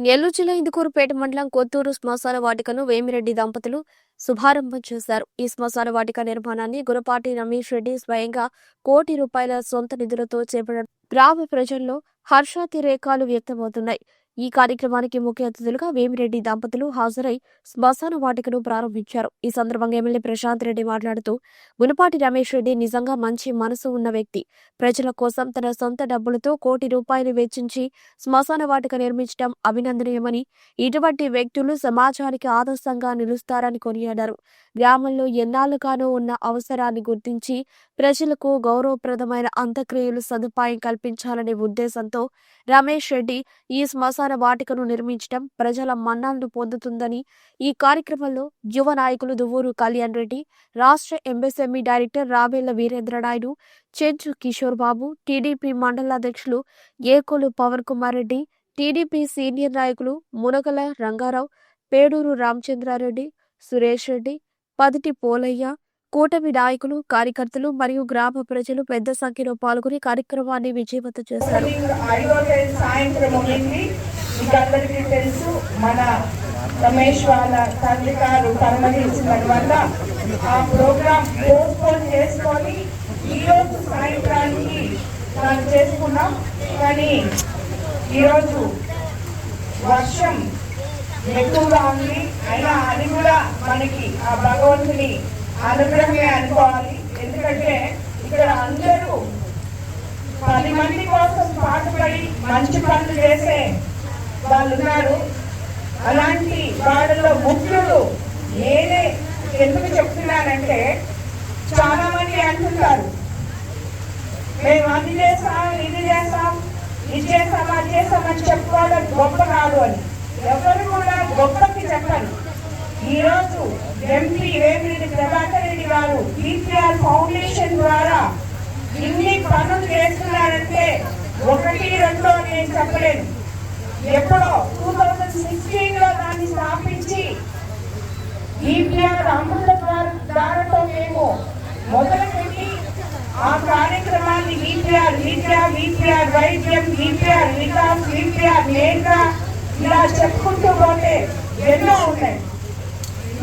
నెల్లూరు జిల్లా ఇందుకూరుపేట మండలం కొత్తూరు శ్మశాన వాటికను వేమిరెడ్డి దంపతులు శుభారంభం చేశారు. ఈ శ్మశాన వాటిక నిర్మాణాన్ని గురపాటి రమేష్ రెడ్డి స్వయంగా కోటి రూపాయల సొంత నిధులతో చేపట్టడం గ్రామ ప్రజల్లో హర్షాతిరేకాలు వ్యక్తమవుతున్నాయి. ఈ కార్యక్రమానికి ముఖ్య అతిథులుగా వేమిరెడ్డి దంపతులు హాజరై శ్మశాన వాటికను ప్రారంభించారు. ఈ సందర్భంగా ఎమ్మెల్యే ప్రశాంత్ రెడ్డి మాట్లాడుతూ గునపాటి రమేష్ రెడ్డి నిజంగా మంచి మనసు ఉన్న వ్యక్తి. ప్రజల కోసం తన సొంత డబ్బులతో కోటి రూపాయలు వెచ్చించి శ్మశాన వాటిక నిర్మించడం అభినందనీయమని ఇటువంటి వ్యక్తులు సమాజానికి ఆదర్శంగా నిలుస్తారని కొనియాడారు. గ్రామంలో ఎన్నాళ్ళుగానో ఉన్న అవసరాన్ని గుర్తించి ప్రజలకు గౌరవప్రదమైన అంత్యక్రియలు సదుపాయం కల్పించాలనే ఉద్దేశంతో రమేష్ రెడ్డి ఈ శ్మశాన వాటికను నిర్మించడం ప్రజల మన్నాలను పొందుతుందని ఈ కార్యక్రమంలో యువ నాయకులు దువ్వూరు కళ్యాణ్ రెడ్డి రాష్ట్ర MSME director Rabella Veerendra Naidu Chenchu Kishore Babu TDP మండల అధ్యక్షులు ఏకోలు పవన్ కుమార్ రెడ్డి టీడీపీ సీనియర్ నాయకులు మునగల రంగారావు పేడూరు రామచంద్రారెడ్డి సురేష్ రెడ్డి పదిటి పోలయ్య కూటమి నాయకులు కార్యకర్తలు మరియు గ్రామ ప్రజలు పెద్ద సంఖ్యలో పాల్గొని కార్యక్రమాన్ని విజయవంతం చేశారు. మీకు అందరికీ తెలుసు మన రమేష్ వాళ్ళ తండ్రి గారు పరమహించడం వల్ల ఆ ప్రోగ్రామ్ పోస్ట్పోన్ చేసుకొని ఈరోజు సాయంత్రానికి మనం చేసుకున్నాం. కానీ ఈరోజు వర్షం ఎక్కువగా ఉంది. అయినా అది కూడా మనకి ఆ భగవంతుని అనుగ్రహమే అనుకోవాలి. ఎందుకంటే ఇక్కడ అందరూ పది మంది కోసం పాటుపడి మంచి పనులు చేసే వాళ్ళు ఉన్నారు అలాంటి వాళ్ళలో ముఖ్యుడు నేనే ఎందుకు చెప్తున్నానంటే చాలా మంది అంటున్నారు. మేము అది చేస్తాం ఇది చేస్తాం ఇది చేస్తాం అది చేస్తామని చెప్పుకోవడం గొప్ప కాదు అని. ఎవరు కూడా గొప్పకి చెప్పరు. ఈరోజు ఎంపీ వేమిరెడ్డి ప్రభాకర్ రెడ్డి గారు పీపీఆర్ ఫౌండేషన్ ద్వారా ఇన్ని పనులు చేస్తున్నారంటే ఒకటి రెండో నేను చెప్పలేను. ఎప్పుడో టూ థౌజండ్ సిక్స్టీన్లో దాన్ని స్థాపించి ఈపీఆర్ అమృత ద్వారాతో మేము మొదలుపెట్టి ఆ కార్యక్రమాన్ని ఈపీఆర్ విద్య ఈపీఆర్ వైద్యం ఈపీఆర్ వికాస్ ఈపీఆర్ నేత్ర ఇలా చెప్పుకుంటూ పోతే ఎన్నో ఉన్నాయి.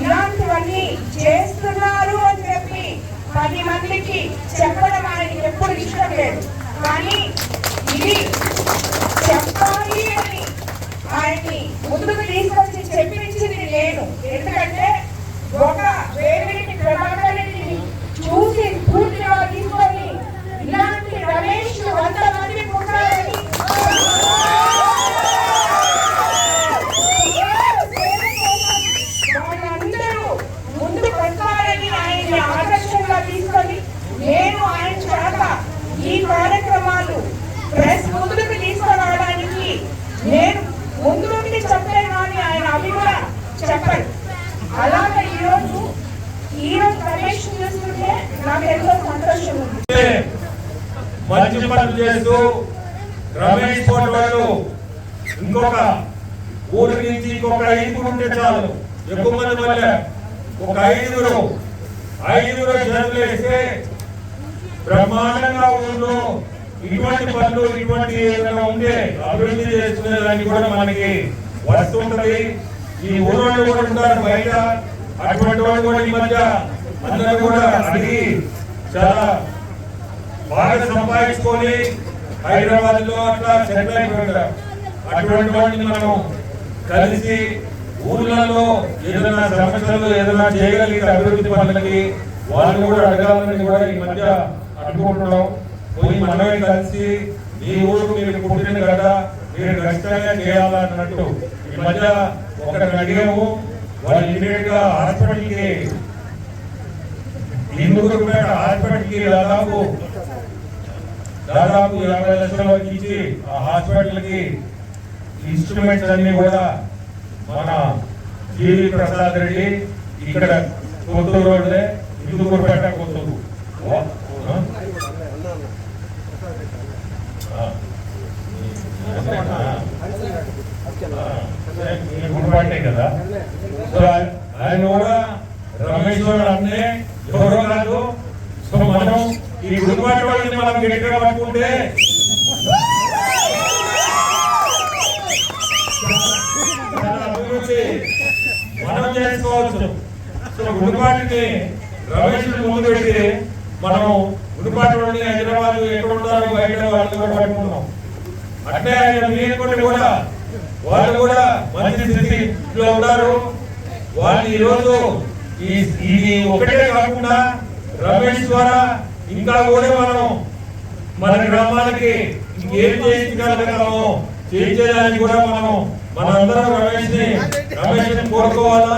ఇలాంటివన్నీ చేస్తున్నారు అని చెప్పి పది మందికి చెప్పడం ఆయనకి ఎప్పుడు ఇష్టం లేదు. కానీ ఇది చెప్పాలి అని ఆయన్ని ముందుకు తీసుకొచ్చి చెప్పించింది ఎందుకంటే ఒక వేమిరెడ్డి ప్రభాకర్ రెడ్డిని చూసి పూర్తిగా తీసుకొని ఇలాంటి రమేష్ వంద మంది పుట్టాలని వాళ్ళందరూ ముందు పెట్టాలని ఆయన్ని ఆదర్శంగా తీసుకొని నేను ఆయన చేత ఈ కార్యక్రమాలు ప్రెస్ ముందుకు తీసుకురావడానికి నేను ముందు నుండి చెప్పే కానీ ఆయన అవి కూడా చెప్పారు అలాగే ఈరోజు ఈరోజు రమేష్ చూస్తుంటే నాకు ఎంతో సంతోషం ఉంది మంచి చేస్తూ రమేష్ ఫోటోలు ఇంకొక ఊరి నుంచి ఇంకొక ఐదుగురు ఉంటే చాలు. ఎక్కువ మంది వల్ల ఒక ఐదుగురు ఐదుగురు జనులు వేస్తే బ్రహ్మాండంగా ఊళ్ళో ఇటువంటి పనులు ఇటువంటి ఏదైనా ఉంటే అభివృద్ధి చేసుకునే దానికి కూడా మనకి వస్తుంటది ఈ ఊరోళ్ళు కూడా ఉంటారు బయట. అటువంటి వాళ్ళు కూడా ఈ మధ్య అందరూ కూడా అడిగి చాలా బాగా సంపాదించుకొని హైదరాబాద్లో అట్లా సెటిల్ అయిపోయారు. అటువంటి వాడిని మనం కలిసి ఊర్లలో ఏదైనా సమస్యలు ఏదైనా చేయగలిగితే అభివృద్ధి పనులకి వాళ్ళు కూడా అడగాలని కూడా ఈ మధ్య అనుకుంటున్నాం. పోయి మనమే కలిసి మీ ఊరు మీరు పుట్టిన కదా మీరు ఖచ్చితంగా చేయాలన్నట్టు ఈ మధ్య ఒకరిని అడిగాము. వాళ్ళు ఇమీడియట్గా హాస్పిటల్కి ఇందుకు హాస్పిటల్కి దాదాపు దాదాపు యాభై లక్షల వరకు ఇచ్చి ఆ హాస్పిటల్కి ఇన్స్ట్రుమెంట్స్ అన్ని కూడా మన జీవి ప్రసాద్ రెడ్డి ఇక్కడ కొత్తూరు రోడ్లే ఇందుకూరుపేట కొత్తూరు ఓ, ఆ? ఆ. అంతేనా? ఆ, ఈ గుడిపాటే కదా సో ఆయన- ఆయన కూడా రమేష్ వాడు అన్నే ఎవరో కాదు సో మనం ఈ గుడిపాటి వాళ్ళని మనం గట్టిగా పట్టుకుంటే చేసుకోవచ్చు. సో గుడిపాటిని రమేష్ ముందు పెట్టి మనం గుడిపాటి నుండి హైదరాబాద్ ఎక్కడ ఉంటారో బయట వాళ్ళు కూడా పట్టుకున్నాం అంటే ఆయన మీరుకొని కూడా వాళ్ళు కూడా మంచి స్థితిలో ఉన్నారు. వాళ్ళు ఈరోజు ఈ ఇది ఒకటే కాకుండా రమేష్ ద్వారా ఇంకా కూడా మనం మన గ్రామానికి ఏం చేయించగలగలము చేయించేదానికి కూడా మనం మనందరం రమేష్ని రమేష్ని కోరుకోవాలా?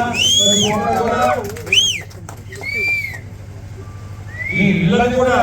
ఈ ఇళ్ళని కూడా